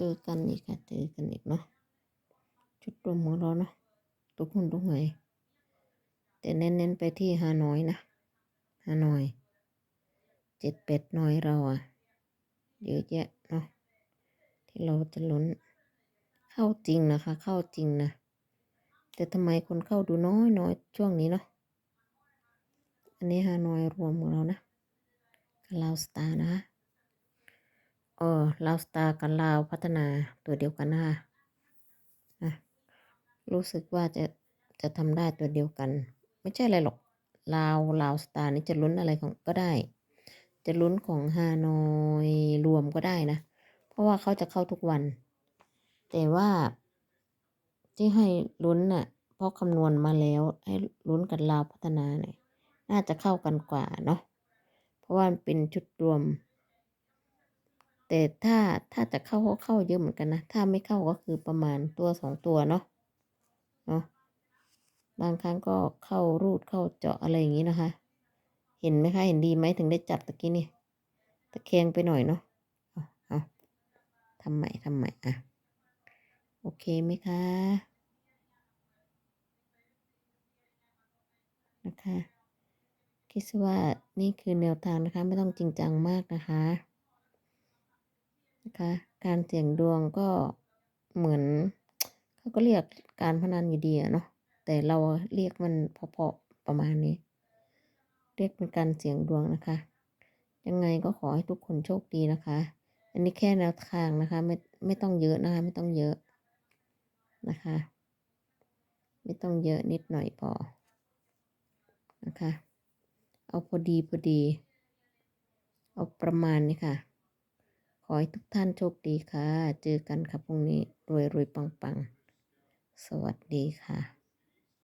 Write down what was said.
จอกันอีกค่ะเจอกันอีกเนาะชุดรวมของเราเนาะทุกคนทุกหน่วยแต่เน้นๆไปที่ฮานอยนะฮานอยเจ็ดเป็ดน้อยเราอะเยอะแยะเนาะที่เราจะลุ้นเข้าจริงนะคะ เข้าจริงนะแต่ทำไมคนเข้าดูน้อยน้อยช่วงนี้เนาะอันนี้ฮานอยรวมของเรานะลาวสตาร์นะคะ เออลาวสตาร์กับลาวพัฒนาตัวเดียวกันนะคะนะรู้สึกว่าจะจะทำได้ตัวเดียวกัน ไม่ใช่อะไรหรอกลาวลาวสตาร์นี่จะลุ้นอะไรของก็ได้ จะลุ้นของฮานอยรวมก็ได้นะ เพราะว่าเขาจะเข้าทุกวัน แต่ว่าที่ให้ลุ้นน่ะเพราะคำนวณมาแล้วให้ลุ้นกับลาวพัฒนาเนี่ยน่าจะเข้ากันกว่าเนาะเพราะว่ามันเป็นชุดรวม แต่ถ้าถ้าจะเข้าก็เข้าเยอะเหมือนกันนะ ถ้าไม่เข้าก็คือประมาณตัวสองตัวเนาะเนาะบางครั้งก็เข้ารูดเข้าเจาะอะไรอย่างนี้นะคะ เห็นไหมคะ เห็นดีไหมถึงได้จับตะกี้นี่ตะแคงไปหน่อยเนาะเอาเอาทำใหม่ทำใหม่อะ โอเคไหมคะนะคะคิดว่านี่คือแนวทางนะคะ ไม่ต้องจริงจังมากนะคะ นะคะ การเสี่ยงดวงก็เหมือนเขาก็เรียกการพนันอยู่ดีอะเนาะแต่เราเรียกมันพอๆประมาณนี้ เรียกเป็นการเสี่ยงดวงนะคะ ยังไงก็ขอให้ทุกคนโชคดีนะคะ อันนี้แค่แนวทางนะคะ ไม่ไม่ต้องเยอะนะคะไม่ต้องเยอะนะคะ ไม่ต้องเยอะนิดหน่อยพอนะคะ เอาพอดีพอดี เอาประมาณนี้ค่ะ ขอให้ทุกท่านโชคดีค่ะ เจอกันค่ะพรุ่งนี้รวยรวยปังปัง สวัสดีค่ะ